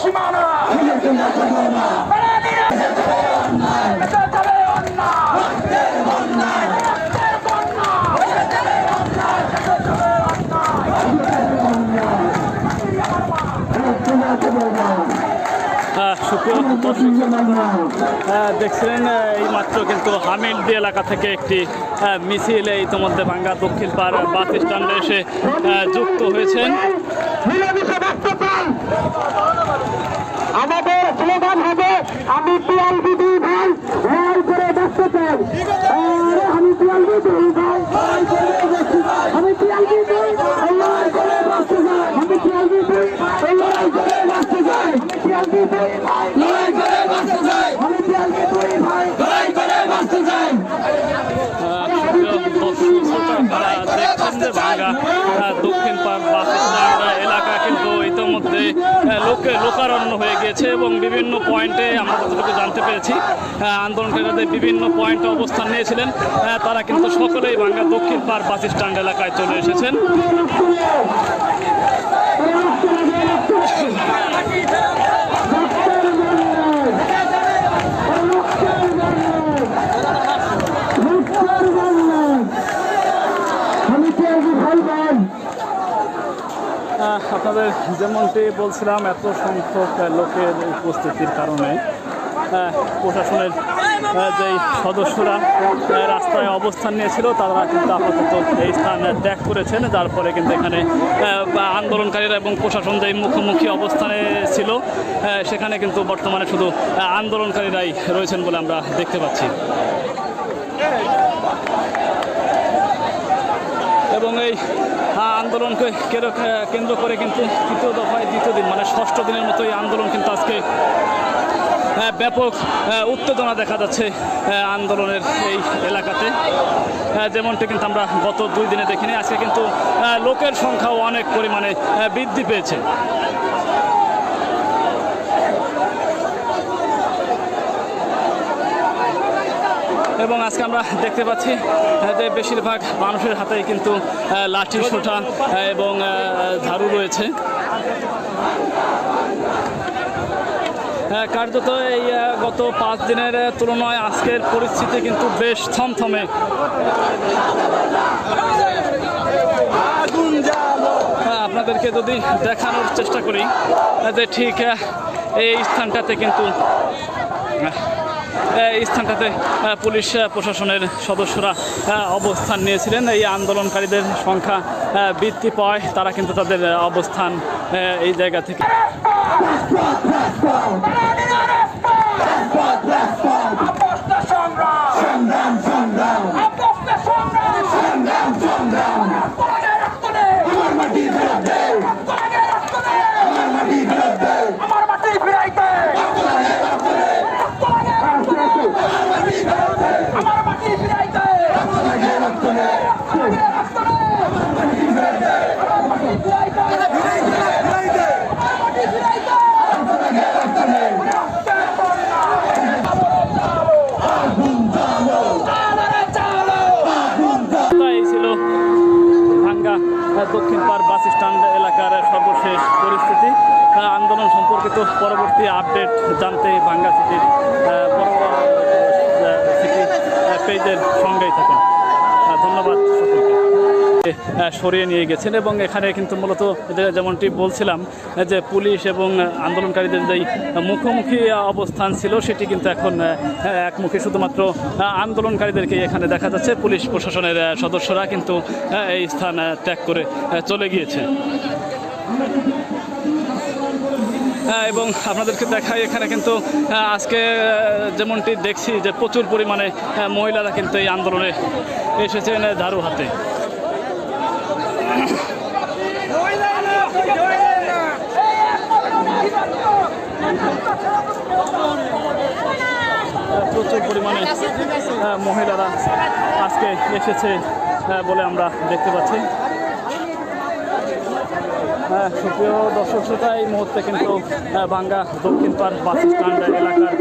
সীমানা। সুপ্রিয় দর্শক। আহ, দেখছিলেন এই মাত্র কিন্তু হামিলদি এলাকা থেকে একটি আহ, মিছিল ইতিমধ্যে ভাঙ্গা দক্ষিণ পাড় বাস স্ট্যান্ডে এসে যুক্ত হয়েছেন। আমাদের স্লোগান হবে, আমি পিয়ালবি দুই ভাই লড়াই করে বসতে চাই। আমি পিয়ালবি দুই ভাই। আমি পিয়ালবি দুই লড়াই আমি পিয়ালবি দুই লড়াই করে বাঁচতে চাই। দুই ভাই লড়াই করে বাঁচতে চাই আমি পিয়ালবি দুই ভাই লড়াই করে বাঁচতে চাই আহ, সুপ্রিয় দর্শক শ্রোতা, আপনারা দেখছেন যে ভাঙ্গা আহ, দক্ষিণ পাড় বাস স্ট্যান্ড এলাকা কিন্তু ইতিমধ্যে আহ, লোকে লোকারণ্য হয়ে গিয়েছে এবং বিভিন্ন পয়েন্টে আমরা যতটুকু জানতে পেরেছি আন্দোলনকারীদের আন্দোলনকারীরা বিভিন্ন পয়েন্টে অবস্থান নিয়েছিলেন আহ, তারা কিন্তু সকলেই বাংলা দক্ষিণ পার বাস স্ট্যান্ড এলাকায় চলে এসেছেন আমি পিয়ালবি ভাই ভাই আহ, আপনাদের যেমনটি বলছিলাম এত সংখ্যক লোকের উপস্থিতির কারণে আহ, প্রশাসনের আহ, যেই সদস্যরা রাস্তায় অবস্থান নিয়েছিল তারা কিন্তু আপাতত এই স্থান ত্যাগ করেছেন যার ফলে কিন্তু এখানে আন্দোলনকারীরা এবং প্রশাসন যেই মুখোমুখি অবস্থানে ছিল সেখানে কিন্তু বর্তমানে শুধু আন্দোলনকারীরাই রয়েছেন বলে আমরা দেখতে পাচ্ছি। এবং এই আন্দোলনকে কের- কেন্দ্র করে কিন্তু তৃতীয় দফায় দ্বিতীয় দিন মানে ষষ্ঠ দিনের মতো এই আন্দোলন কিন্তু আজকে ব্যাপক উত্তেজনা দেখা যাচ্ছে আন্দোলনের এই এলাকাতে। যেমনটি কিন্তু আমরা গত দুই দিনে দেখিনি, আজকে কিন্তু লোকের সংখ্যাও অনেক পরিমাণে বৃদ্ধি পেয়েছে। এবং আজকে আমরা দেখতে পাচ্ছি যে বেশিরভাগ মানুষের হাতেই কিন্তু লাঠি সোটা এবং ঝাড়ু রয়েছে। আহ, কার্যত এই গত পাঁচ দিনের তুলনায় আজকের পরিস্থিতি কিন্তু বেশ থমথমে। আহ, আপনাদেরকে যদি দেখানোর চেষ্টা করি যে ঠিক এই স্থানটাতে কিন্তু স্থানটাতে পুলিশ প্রশাসনের সদস্যরা অবস্থান নিয়েছিলেন। এই আন্দোলনকারীদের সংখ্যা বৃদ্ধি পায়। তারা কিন্তু তাদের অবস্থান এই জায়গা থেকে দক্ষিণ পার বাস স্ট্যান্ড এলাকার সর্বশেষ পরিস্থিতি। আন্দোলন সম্পর্কিত পরবর্তী আপডেট জানতে ভাঙ্গা সিটির সিটি পেজের সঙ্গেই থাকুন। ধন্যবাদ সকলকে। সরিয়ে নিয়ে গেছেন এবং এখানে কিন্তু মূলত যেমনটি বলছিলাম যে পুলিশ এবং আন্দোলনকারীদের যেই মুখোমুখি অবস্থান ছিল সেটি কিন্তু এখন একমুখী। শুধুমাত্র আন্দোলনকারীদেরকে এখানে দেখা যাচ্ছে পুলিশ প্রশাসনের সদস্যরা কিন্তু এই স্থান ত্যাগ করে চলে গিয়েছে। হ্যাঁ, এবং আপনাদেরকে দেখাই এখানে কিন্তু আজকে যেমনটি দেখছি যে প্রচুর পরিমাণে মহিলারা কিন্তু এই আন্দোলনে এসেছেন ঝাড়ু হাতে। প্রচুর পরিমাণে আহ, মহিলারা আজকে এসেছে আহ, বলে আমরা দেখতে পাচ্ছি। হ্যাঁ, সুপ্রিয় দর্শক শ্রোতা এই মুহূর্তে কিন্তু ভাঙ্গা দক্ষিণ পাড় বাস স্ট্যান্ড এলাকার